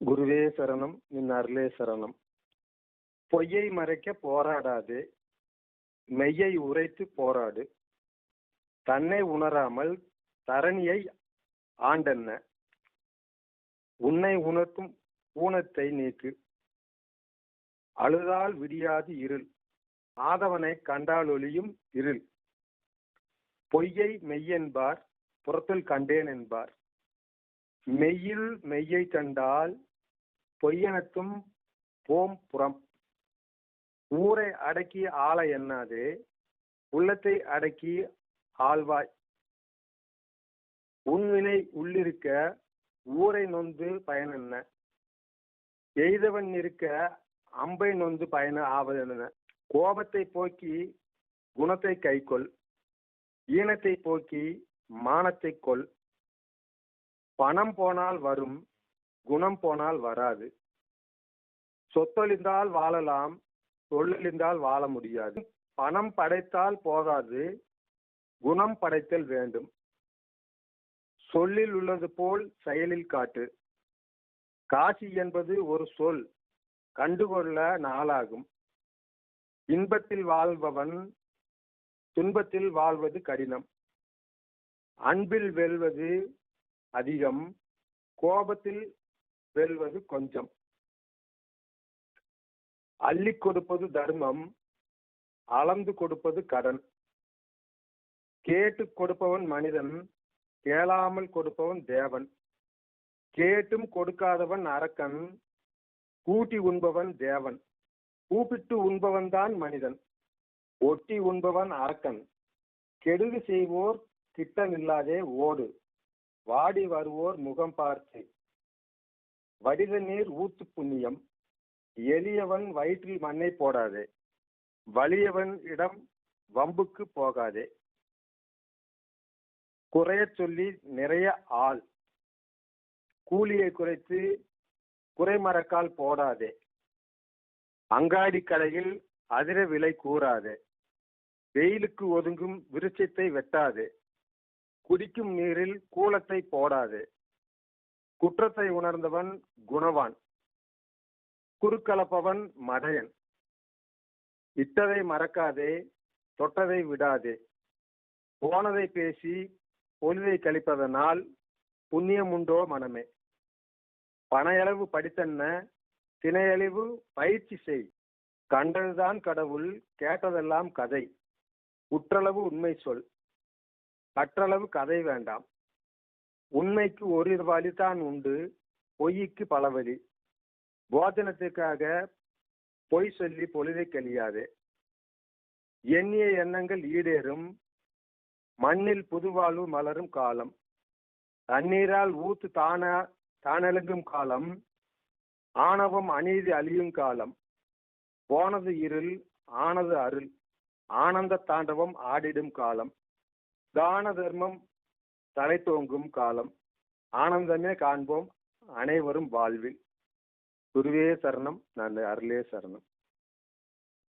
குருவே சரணம் நின் அருளே சரணம். பொய்யை மறைக்க போராடாது மெய்யை உரைத்து போராடு. தன்னை உணராமல் தரணியை ஆண்டென்ன உன்னை உணர்த்தும் ஊனத்தை நீக்கு. அழுதால் விடியாது இருள் ஆதவனை கண்டால் ஒளியும் இருள். பொய்யை மெய்யென்பார் புறத்தில் கண்டேன் என்பார். மெய்யில் மெய்யை கண்டால் பொய்யனத்தும் போம் புறம். ஊரை அடக்கி ஆள எண்ணாது உள்ளத்தை அடக்கி ஆழ்வாய் உன்வினை உள்ளிருக்க ஊரை நொந்து பயனென்ன? எய்தவன் இருக்க அம்பை நொந்து பயன ஆவதென்ன? கோபத்தை போக்கி குணத்தை கைக்கொள். ஈனத்தை போக்கி மானத்தை கொள். பணம் போனால் வரும் குணம் போனால் வராது. சொத்தொழிந்தால் வாழலாம் சொல்லொழிந்தால் வாழ முடியாது. பணம் படைத்தால் போதாது குணம் படைத்தல் வேண்டும். சொல்லில் உள்ளது போல் செயலில் காட்டு. காசி என்பது ஒரு சொல் கண்டுகொள்ள நாளாகும். இன்பத்தில் வாழ்பவன் துன்பத்தில் வாழ்வது கடினம். அன்பில் வெல்வது அதிகம் கோபத்தில் வெல்வது கொஞ்சம். அள்ளி கொடுப்பது தர்மம் அளந்து கொடுப்பது கடன். கேட்டு கொடுப்பவன் மனிதன் கேளாமல் கொடுப்பவன் தேவன். கேட்டும் கொடுக்காதவன் அரக்கன் கூட்டி உண்பவன் தேவன். கூப்பிட்டு உண்பவன் தான் மனிதன் ஒட்டி உண்பவன் அரக்கன். கெடுது செய்வோர் திட்டமில்லாதே ஓடு வாடி வருவோர் முகம் பார்த்து. வடித நீர் ஊத்து புண்ணியம். எளியவன் வயிற்றில் மண்ணை போடாதே. வலியவன் இடம் வம்புக்கு போகாதே. குறைய சொல்லி நிறைய ஆள். கூலியை குறைத்து குறைமரக்கால் போடாதே. அங்காடி கடையில் அதிர விலை கூறாதே. வெயிலுக்கு ஒதுங்கும் விருட்சத்தை வெட்டாதே. குடிக்கும் நீரில் கூலத்தை போடாதே. குற்றத்தை உணர்ந்தவன் குணவான். குறுக்கலப்பவன் மடையன். இட்டதை மறக்காதே தொட்டதை விடாதே. போனதை பேசி பொழுதை கழிப்பதனால் புண்ணியமுண்டோ மனமே. பனையளவு படித்தன்ன தினையளவு பயிற்சி செய். கண்டதுதான் கடவுள் கேட்டதெல்லாம் கதை. உற்றளவு உண்மை சொல். கற்றளவு கதை வேண்டாம். உண்மைக்கு ஒரு வழிதான் உண்டு பொய்க்கு பல வழி. போஜனத்துக்காக பொய் சொல்லி பொழுதை கழியாதே. எண்ணிய எண்ணங்கள் ஈடேறும் மண்ணில் புதுவாழ்வு மலரும் காலம். தண்ணீரால் ஊத்து தான தானெழுங்கும் காலம். ஆணவம் அநீதி அழியும் காலம். போனது இருள் ஆனது அருள். ஆனந்த தாண்டவம் ஆடிடும் காலம். தான தர்மம் தலை தோங்கும் காலம் ஆனந்தமே காண்போம் அனைவரும் வாழ்வில். குருவே சரணம் நான் அருளே சரணம்.